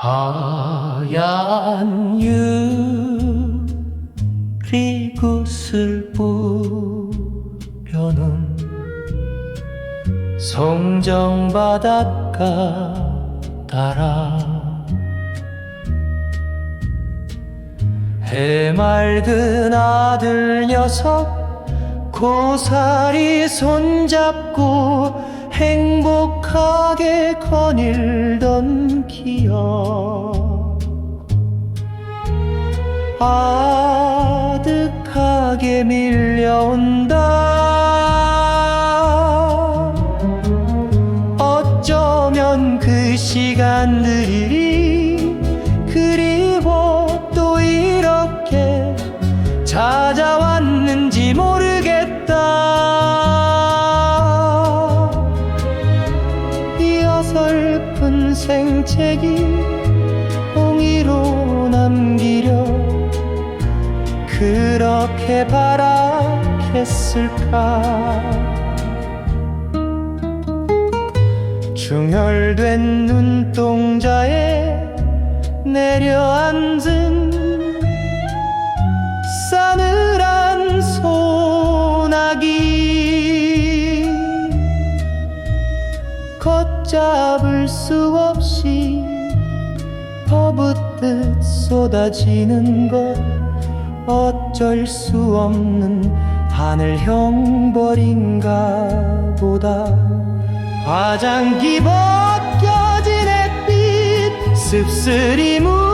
하얀 유리구슬 뿌려놓은 송정 바닷가 따라 해맑은 아들 녀석 고사리 손잡고 행복하게 거닐던 기억 아득하게 밀려온다. 어쩌면 그 시간들이 생채기 종이로 남기려 그렇게 바랐겠을까? 중혈된 눈동자에 내려앉은 걷잡을 수 없이 퍼붓듯 쏟아지는 것. 어쩔 수 없는 하늘 형 벌인가 보다. 화장기 벗겨진 햇빛 씁쓸히 무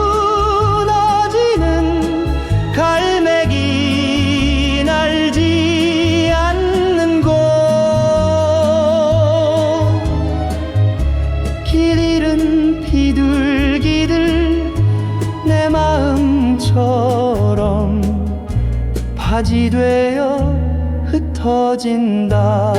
바지 되어 흩어진다